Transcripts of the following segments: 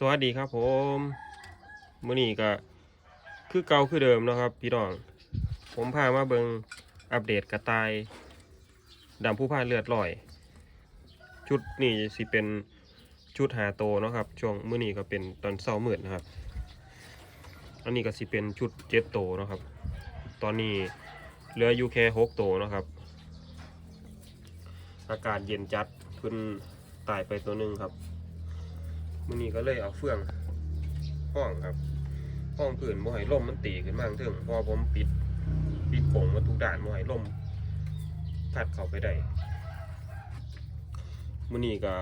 สวัสดีครับผมมื้อนี้ก็คือเก่าคือเดิมนะครับ พี่น้อง ผมพามาเบิงอัปเดตกระต่ายดำผู้พ่านเลือดลอย ชุดนี้สิเป็นชุดหาโตนะครับ ช่วงมื้อนี้ก็เป็นตอนเช้ามืดนะครับ อันนี้ก็สิเป็นชุดเจ็ดโตนะครับ ตอนนี้เหลืออยู่แค่หกโตนะครับ อากาศเย็นจัดเพิ่นตายไปตัวหนึงครับ มื่อนี้ก็เลยเอาเฟืองห้องครับห้องผื่นบ่ให้ลมมันตีขึ้นมาข้างเถึงเพอผมปิดปิดโป่งมาทุกด่านบ่ให้ลมพัดเข้าไปได้มื่อนี้ก็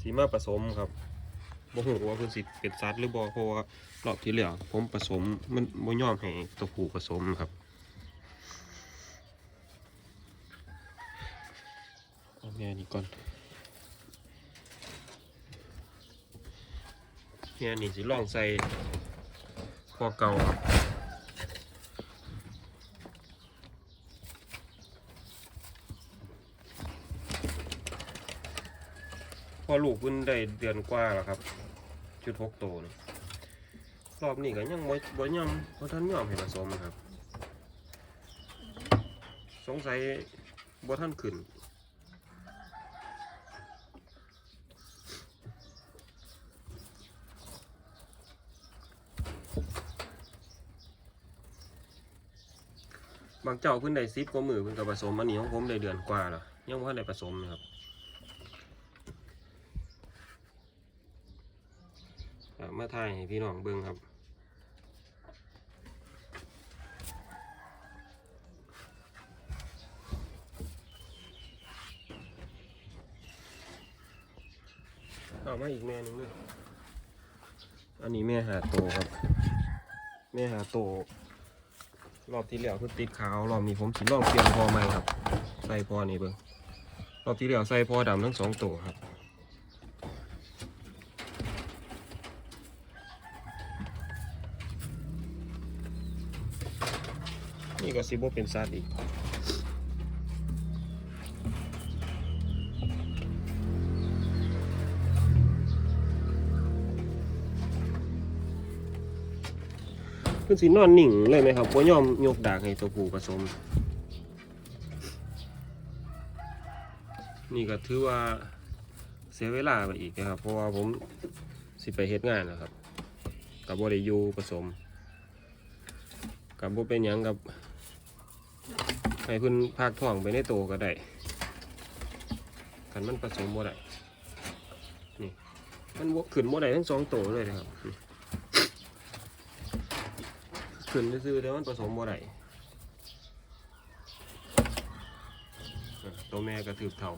สีมาผสมครับบ่ฮู้ว่าเพิ่นสิเป็นสัตว์หรือบ่เพราะว่ารอบที่แล้วผมผสมมันบ่ยอมให้ตัวผู้ผสมครับเอาแม่นี่ก่อน เนี่ยนี่สิลองใส่พอเก่าครับพอลูกเพิ่นได้เดือนกว่าแล้วครับชุดหกโตนี่รอบนี้ก็ยังบ่บ่ยอมเพราะท่านยอมให้ผสมครับ สงสัยบ่ท่านขึ้น บางเจ้าเพิ่นได้ซิปกว่ามือเพิ่นก็ผสมอันนี้ของผมได้เดือนกว่าแล้วยังบ่ทันได้ผสมนะครับมาถ่ายให้พี่น้องเบิ่งครับเอามาอีกแม่หนึงเลยอันนี้แม่หาโตครับ แม่หาโต รอบที่แล้วคือติดขาวรอบนี้ผมสิลองเปลี่ยนพอใหม่ครับ ใส่พอนี่เบิ่งรอบที่แล้วใส่พอดำทั้งสองตัวครับนี่ก็สิบ่เป็นซัดอีก เพิ่นสินอนนิ่งเลยไหมครับบ่ยอมยกดากให้ตัวผู้ผสม นี่ก็ถือว่าเสียเวลาไปอีกนะครับ เพราะว่าผมสิไปเฮ็ดงานนะครับกับบ่ได้อยู่ผสมกับบ่เป็นหยังกับให้เพิ่นพากท้องไปในโตก็ได้คันมันผสมบ่ได้นี่มันขึ้นบ่ได้ทั้งสองโตเลยนะครับ ขึ้นซื้อแต่มันผสมบ่ได้ตัวแม่ก็ถือเท่า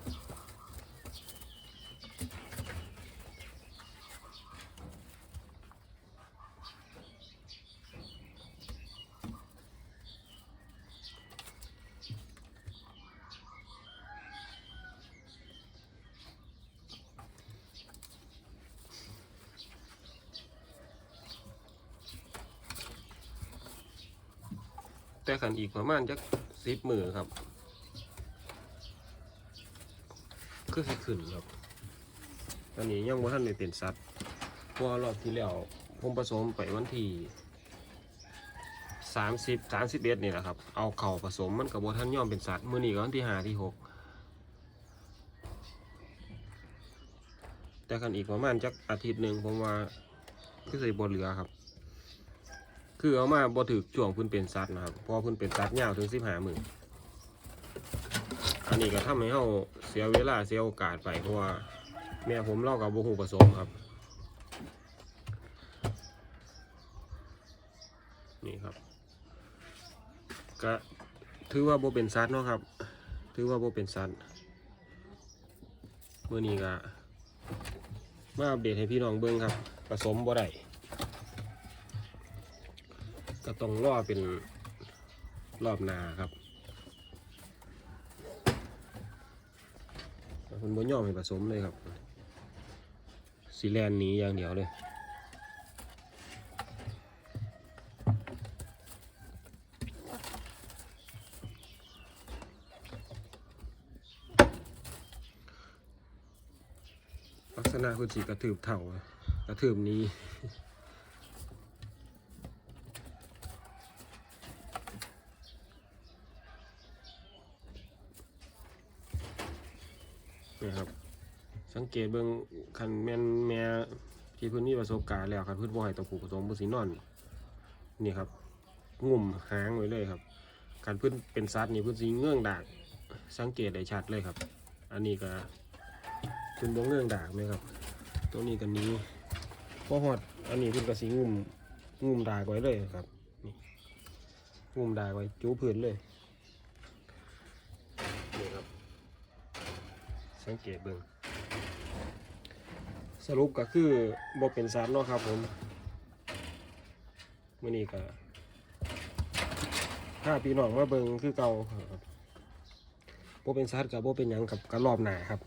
แต่ขันอีกประมาณจักสิบมือครับ คือสิขึ้นครับ ตอนนี้ยังว่าท่านได้เป็นสัตว์เพราะว่ารอบที่แล้วผมผสมไปวันที่สามสิบสามสิบเอ็ดนี่แหละครับ เอาเข่าผสมมันกับว่าท่านย่อมเป็นสัตว์มื่อนี้ก็วันที่ห้าที่หกแต่ขันอีกประมาณจักอาทิตย์หนึ่งผมว่าคือใส่บนเหลือครับ คือเอามาบ่ถือช่วงเพื้นเป็นสัตว์นะครับพอเพื้นเป็นสัตว์ยาวถึงสิบห้าหมื่นอันนี้ก็ทำให้เราเสียเวลาเสียโอกาสไปเพราะว่าแม่ผมเล่ากับบุหูผสมครับ นี่ครับ ก็ถือว่าโบเป็นสัตว์เนาะครับ ถือว่าโบเป็นสัตว์เมื่อนี้ก็มาอัปเดตให้พี่น้องเบิ้งครับผสมบ่ได้ ก็ต้องรอเป็นรอบนาครับคุณบ่ยอมให้ผสมเลยครับสีแลนหนี้อย่างเดียวเลยลักษณะคุณสีกระถืบเถ่ากระทืบนี้ครับ สัง เกตเบิ่งคันแม่นแม่ที่เพิ่นมีประสบการณ์แล้วคันเพิ่นบ่ให้ตัวผู้ผสมเพิ่นสินอน นี่ครับงุ่มหางไว้เลยครับการเพิ่นเป็นสัตว์นี่เพิ่นสิเงื่องดากสังเกตได้ชัดเลยครับ อันนี้ก็เพิ่นบ่เงื่องดากไหมครับ ตัวนี้ก็หนี้พอฮอดอันนี้เพิ่นก็สิงุ่มงุ่มดากไว้เลยครับนี่งุ่มดากไว้จูพื้นเลยนี่ครับ สังเกตเบิ่ง สรุปก็คือบ่เป็นสัตว์เนาะครับผมมื้อนี้ก็ถ้าพี่น้องมาเบิงคือเก่าครับบ่เป็นสัตว์ก็บ่เป็นหยังกับก็รอบหนาครับ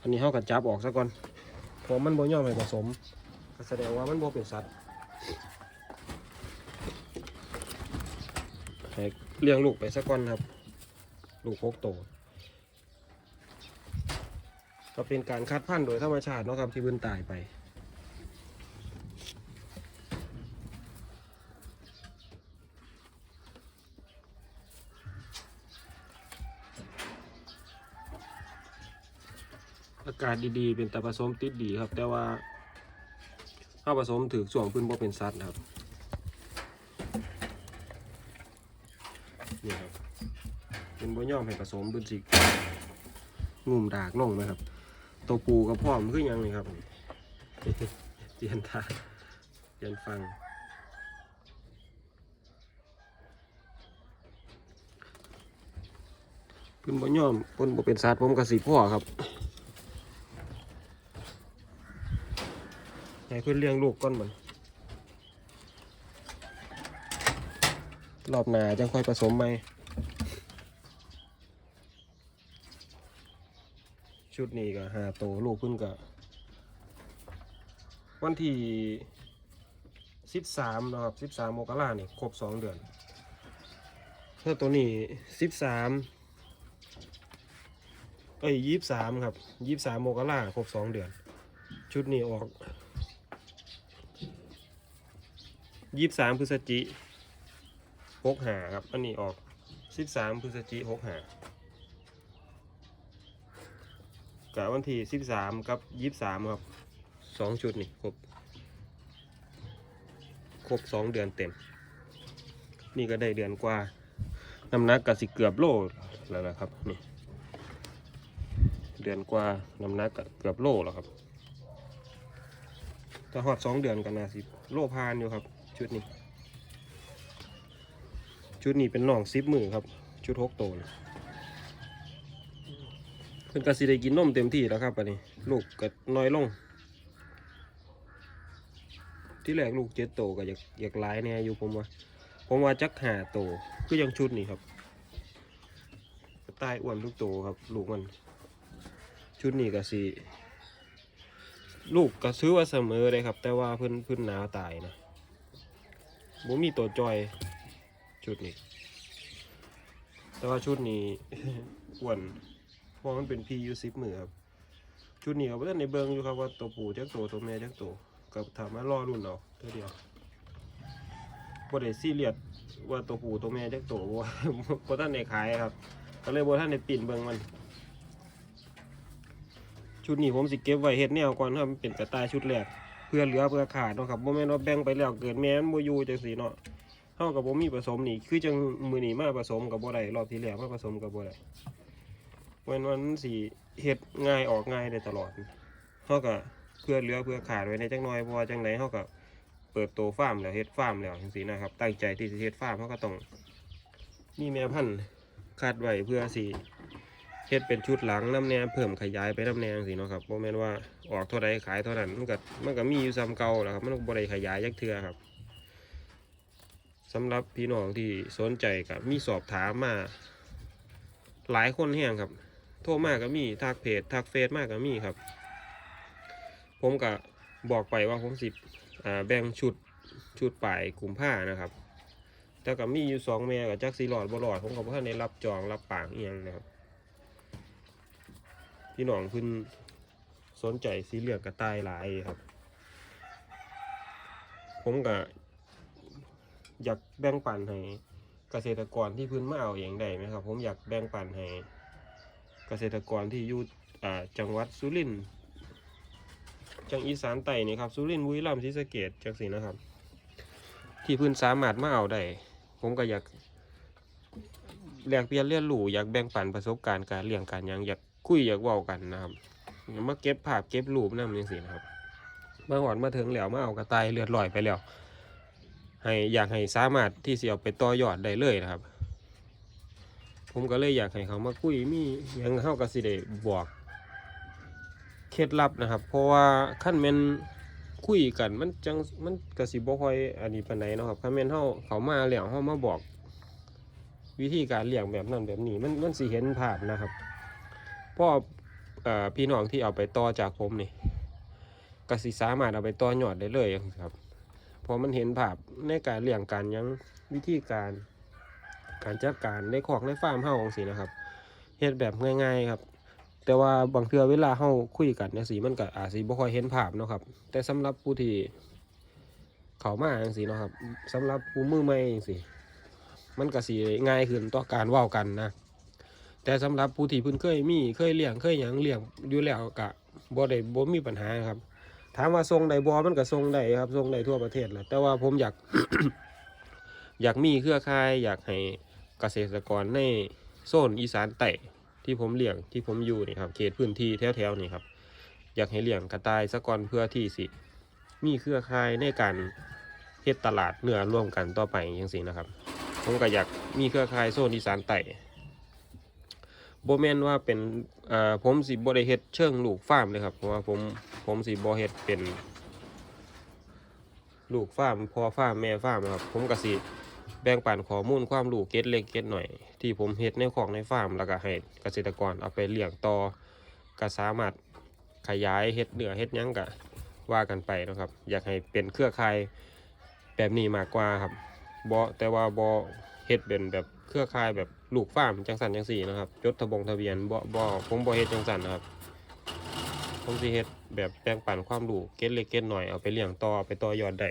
อันนี้เฮาก็จับออกซะก่อนเพราะมันบ่ยอมให้ผสมก็แสดงว่ามันบ่เป็นสัตว์ให้เลี้ยงลูกไปซะก่อนครับ ลูกหกโต ก็เป็นการคัดพันธุ์โดยธรรมชาติเนาะครับที่เพิ่นตายไป อากาศดีๆ เป็นตาผสมติดดีครับ แต่ว่าถ้าผสมถือส่วงพื้นบ่เป็นสัตว์ครับนี่ครับเป็นบ่ย่อมให้ผสมพื้นสิงุ่มดากลงไหมครับ ตัวปูกับพ่อมันคือยังนี่ครับเจียนทาเจียนฟัง เพิ่นบ่ยอมเพิ่นบ่เป็นสัตว์ผมก็สิพ่อครับให้เพิ่นเลี้ยงลูกก่อนเหมันรอบหน้าจังค่อยผสมใหม ชุดนี้ก็หาโตลูกเพิ่นก็วันที่สิบสามนะครับสิบสามมกราเนี่ยครบสองเดือนเพื่อตัวนี้สิบสามเอ้ยยี่สามครับยี่สามโมกราครบสองเดือน ชุดนี้ออกยี่สามพฤศจิหกหาครับ อันนี้ออกสิบสามพฤศจิหกหา กะวันที่สิบสามกับยี่สามครับสองชุดนี่ครบครบสองเดือนเต็ม นี่ก็ได้เดือนกว่าน้ำหนักก็สิเกือบโลแล้วนะครับนี่เดือนกว่าน้ำหนักก็เกือบโลแล้วครับถ้าหอดสองเดือนก็น่าสิโลพานอยู่ครับ ชุดนี้ ชุดนี้เป็นน่องซิปมือครับ ชุดหกโตนะ เพิ่นก็สิได้กินนมเต็มที่แล้วครับอันนี้ลูกก็น้อยลง ที่แรกลูกเจ็ดโตก็อยากอยากหลายแน่อยู่ผมว่า ผมว่าจักหาโตก็ยังชุดนี้ครับกระต่ายอ้วนทุกโตครับ ลูกมัน ชุดนี้ก็สิลูกก็ซื้อว่าเสมอเลยครับ แต่ว่าเพิ่นเพิ่นหนาวตายนะบ่มีตัวจอยชุดนี้ แต่ว่าชุดนี้อ้วน เพราะมันเป็นพียูซิปมือครับชุดนี้เอาไว้ในเบิงอยู่ครับว่าตัวผู้จักตัวตัวแม่จักตัวกับถามว่ารอรุ่นเอาเท่าเดียวบ่ได้ซีเรียสว่าตัวผู้ตัวแม่จักตัวบ่บ่ท่านได้ขายครับก็เลยบ่ท่านได้ปิ่นเบิงมัน ชุดนี้ผมสิเก็บไว้เฮ็ดแนวก่อนครับมันเป็นกระต่ายชุดแรกเพื่อเหลือเพื่อขาดเนาะครับบ่แม่นว่าแบ่งไปแล้วเกิดแม่นบ่อยู่จังซี่เนาะเฮากับบ่มีผสมนี่คือจังมือนี้มาผสมกับบ่ได้รอบที่แล้วมาผสมกับบ่ได้ วันวันสิเฮ็ดง่ายออกง่ายได้ตลอดเฮาก็เพื่อเหลือเพื่อขาดไว้ในจักหน่อยเพราะว่าจังไดเฮาก็เปิดโตฟาร์มแล้วเฮ็ดฟาร์มแล้วจังซี่นะครับ ตั้งใจที่สิเฮ็ดฟาร์มเฮาก็ต้องมีแม่พันธุ์คาดไว้เพื่อสิเฮ็ดเป็นชุดหลังน้ำแนมเพิ่มขยายไปน้ำแนงสิเนาะครับโมแม่นว่าออกเท่าใดขายเท่านั้นมันก็มันก็มีอยู่ซ้ำเก่าแหล้วครับมันก็บ่ได้ขยายยักเทือครับสำหรับพี่น้องที่สนใจกับมีสอบถามมา หลายคนแห้งครับ โทรมาก็มีทักเพจทักเฟซมากก็มีครับ ผมก็บอกไปว่าผมสิแบ่งชุดชุดป่ายกลุ่มผ้านะครับ แต่ก็มีอยู่สองแม่กับจักสีหลอดบ่หลอดผมก็บ่ทันได้รับจองรับปากอียังนะครับพี่น้องพิ่นสนใจสีเหลืองกระต่ายหลายครับ ผมก็อยากแบ่งปันให้เกษตรกรที่พื้นมาเอาเองได้ไหมครับ ผมอยากแบ่งปันให้ เกษตรกรที่อยู่จังหวัดสุรินทร์จังอีสานใต้นี่ครับสุรินทร์บุรีรัมย์ศรีสะเกษจังสีนะครับ ที่พื้นสามารถมาเอาได้ผมก็อยากแลกเปลี่ยนเรียนรู้อยากแบ่งปันประสบการณ์การเลี้ยงการยังอยากคุยอยากว้ากันนะครับมาเก็บภาพเก็บรูปนำจังซี่นะครับมาหอนมาถึงแล้วมาเอากระต่ายเลือดลอยไปแล้วให้อยากให้สามารถที่จะเอาไปต่อยอดได้เลยนะครับ ผมก็เลยอยากให้เขามาคุยมีหยังเข้ากับสิได้บอกเคล็ดลับนะครับ เพราะว่าขั้นแม่นคุยกันมันจังมันกสิบ่ค่อยอันนี้ปานใดเนาะครับขั้นแม่นเฮาเขามาแล้วเฮามาบอก วิธีการเลี้ยงแบบนั้นแบบนี้มันมันสิเห็นภาพนะครับพ่อพี่น้องที่เอาไปต่อจากผมนี่ก็สิสามารถเอาไปต่อยอดได้เลยครับพอมันเห็นภาพในการเลี้ยงการยังวิธีการ การจัดการในคอกในฟาร์มเฮาของสินะครับเฮ็ดแบบง่าย ๆครับ แต่ว่าบางเทื่อเวลาเฮาคุยกันเนี่ยสิมันก็อาจสิบ่ค่อยเห็นภาพเนาะครับ แต่สำหรับผู้ที่เขามาจังซี่เนาะครับสำหรับผู้มือใหม่จังซี่มันก็สิง่ายขึ้นต่อการเว้ากันนะแต่สำหรับผู้ที่เพิ่นเคยมีเคยเลี้ยงเคยหยังเลี้ยงอยู่แล้วก็บ่ได้บ่มีปัญหาครับ ถามว่าทรงใดบอมันก็ทรงได้ครับทรงได้ทั่วประเทศแหละแต่ว่าผมอยาก อยากมีเครือข่ายอยากให้ เกษตรกรในโซนอีสานใต้ที่ผมเลี้ยงที่ผมอยู่นี่ครับเขตพื้นที่แถวๆนี่ครับอยากให้เลี้ยงกระต่ายสะก่อนเพื่อที่สิ มีเครือข่ายในการเฮ็ดตลาดเนื้อร่วมกันต่อไปอย่างสินะครับ ผมก็อยากมีเครือข่ายโซนอีสานใต้โบแมนว่าเป็นอ่อผมสิบ่ได้เฮ็ดเชิงลูกฟาร์มเลยครับเพราะว่าผมผมสิบ่เฮ็ดเป็น ลูกฟาร์มพ่อฟาร์มแม่ฟาร์มครับผมก็สิ แบ่งปันข้อมูลความรู้เก็ดเล็กเก็ดหน่อย ที่ผมเฮ็ดในของในฟาร์มแล้วก็ให้เกษตรกรเอาไปเลี้ยงต่อก็สามารถขยายเฮ็ดเนื้อเฮ็ดยังก็ว่ากันไปนะครับ อยากให้เป็นเครือข่ายแบบนี้มากกว่าครับบ่แต่ว่าบ่เฮ็ดเป็นแบบเครือข่ายแบบลูกฟาร์มจังสันจังสี่นะครับจดทะบงทะเบียนบ่บ่ผมบ่เฮ็ดจังสันนะครับผมสิเฮ็ดแบบแบ่งปันความรู้เก็ดเล็กเก็ดหน่อยเอาไปเลี้ยงต่อไปต่อยอดได้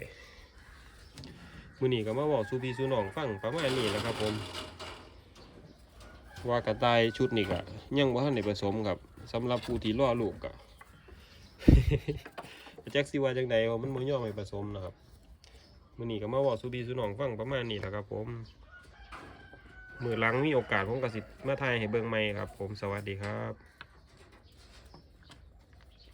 มื้อนี้ก็มาบอกสู่พี่สู่น้องฟังประมาณนี้แหละครับ ผม ว่ากระต่ายชุดนี้ก็ยังบ่ทันได้ผสมครับสำหรับผู้ที่รอลูกก็จักสิว่าจังใดว่ามันบ่ยอมให้ผสมนะครับมื้อนี้ก็มาบอกสู่พี่สู่น้องฟังประมาณนี้แหละครับ ผมมือหลังมีโอกาสผมก็สิมาถ่ายให้เบิ่งใหม่ครับ ผมสวัสดีครับ